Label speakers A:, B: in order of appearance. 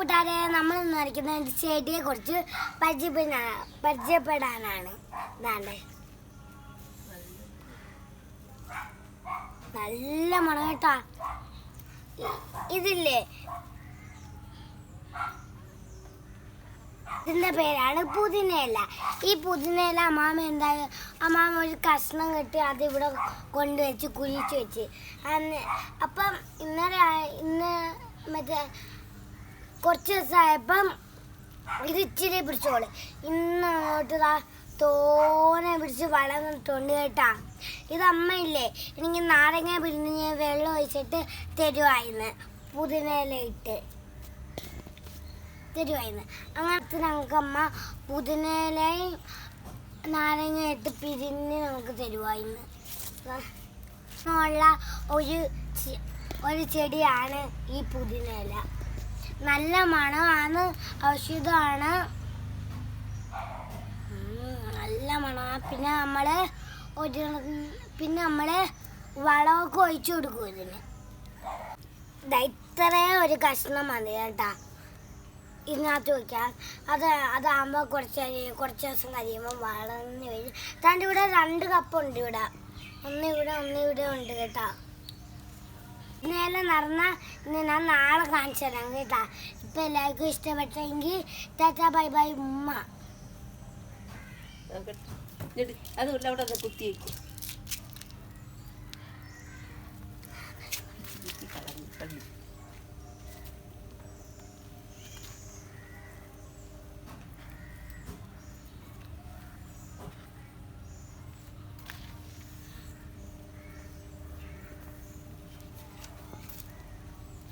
A: കൂട്ടുകാരെ നമ്മൾ ഇന്ന് വരയ്ക്കുന്ന ചെടിയെ കുറിച്ച് പരിചയപ്പെടാ പരിചയപ്പെടാനാണ്. ഇതാണ്ട്. നല്ല മണം കേട്ടാ ഇതില്ലേ? ഇതിന്റെ പേരാണ് പുതിനയില. ഈ പുതിനയില അമ്മാമ എന്താ അമ്മാമ ഒരു കഷ്ണം കെട്ടി അത് ഇവിടെ കൊണ്ടുവച്ച് കുഴിച്ച് വെച്ച്. അപ്പം ഇന്നലെ ഇന്ന് മറ്റേ കുറച്ച് ദിവസമായപ്പം ഇത് ഇച്ചിരി പിടിച്ചോൾ. ഇന്ന് അങ്ങോട്ട് ദാ തോനെ പിടിച്ച് വളർന്നിട്ടുണ്ട് കേട്ടാ. ഇത് അമ്മയില്ലേ? എനിക്ക് നാരങ്ങ പിഴിഞ്ഞ് വെള്ളം ഒഴിച്ചിട്ട് തരുവായിരുന്നു. പുതിനയില ഇട്ട്. തരുവായിരുന്നു. അങ്ങനത്തെ ഞങ്ങൾക്ക് അമ്മ പുതിനയിലയും നാരങ്ങ ഇട്ട് പിരിഞ്ഞ് നമുക്ക് തരുവായിരുന്നു. ഉള്ള ഒരു ഒരു ചെടിയാണ് ഈ പുതിനയില. നല്ല മണമാണ് ഔഷധമാണ്. നല്ല മണമാണ് പിന്നെ നമ്മൾ ഒരു പിന്നെ നമ്മൾ വളമൊക്കെ ഒഴിച്ചു കൊടുക്കും ഇതിന്. ഇത്രേ ഒരു കഷ്ണം മതി കേട്ടാ. ഇതിനകത്ത് വയ്ക്കാം അത് അതാകുമ്പോൾ കുറച്ച് കുറച്ച് ദിവസം കഴിയുമ്പോൾ വളർന്ന് വരും. താണ്ട് ഇവിടെ രണ്ട് കപ്പുണ്ട് ഇവിടെ. ഒന്ന് ഇവിടെ ഒന്ന് ഇവിടെ ഉണ്ട് കേട്ടാ. ഇന്നലെ നടന്ന ഇന്ന് ഞാൻ നാളെ കാണിച്ചു തരാം കേട്ടാ. ഇപ്പം എല്ലാവർക്കും ഇഷ്ടപ്പെട്ടെങ്കിൽ ടാറ്റാ ബൈ ബൈ ഉമ്മ.
B: അതുമില്ല അവിടെ കുത്തി വയ്ക്കും